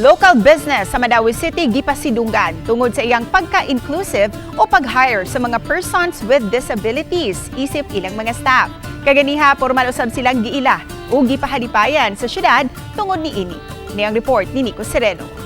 Local business sa Madawi City gipasidunggan tungod sa iyang pagka-inclusive o pag-hire sa mga persons with disabilities isip ilang mga staff. Kaganiha formal usab silang giila o gipahalipayan sa syudad tungod ni ini. Ni ang report ni Nico Sereno.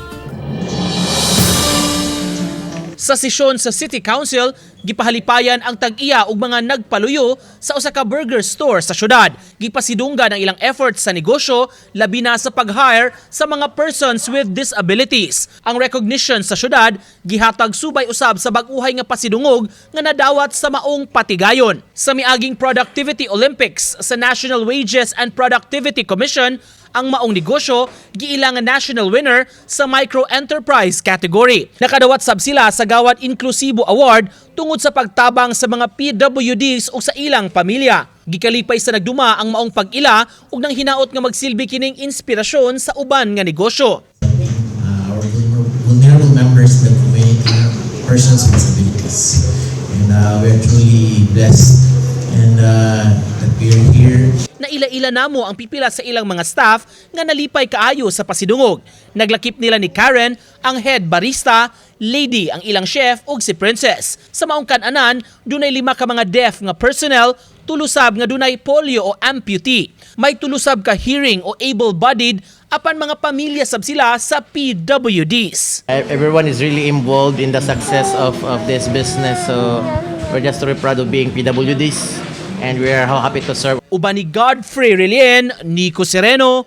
Sa sesyon sa City Council, gipahalipayan ang tag-iya ug mga nagpaluyo sa usa ka burger store sa syudad. Gipasidunggan ang ilang efforts sa negosyo labi na sa pag-hire sa mga persons with disabilities. Ang recognition sa syudad gihatag subay usab sa bag-uhay nga pasidungog nga nadawat sa maong patigayon. Sa miaging Productivity Olympics sa National Wages and Productivity Commission, ang maong negosyo giilang national winner sa micro-enterprise category. Nakadawat sab sila sa Gawad Inklusibo Award tungod sa pagtabang sa mga PWDs o sa ilang pamilya. Gikalipay sa nagduma ang maong pag-ila ug nang hinaot nga magsilbi kining inspirasyon sa uban nga negosyo. uh, vulnerable members community, persons with disabilities. And uh, we're truly blessed Naila-ila namo ang pipila sa ilang mga staff nga nalipay kaayo sa pasidungog. Naglakip nila ni Karen ang head barista, lady ang ilang chef ug si Princess. Sa maong kananan, dunay lima ka mga deaf nga personnel, tulusab nga dunay polio o amputee. May tulusab ka hearing o able-bodied apan mga pamilya sab sila sa PWDs. Everyone is really involved in the success of, of this business. So we're just very proud of being PWDs and we are happy to serve Uban ni Godfrey Relien, Nico Sereno,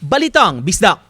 Balitang Bisdak.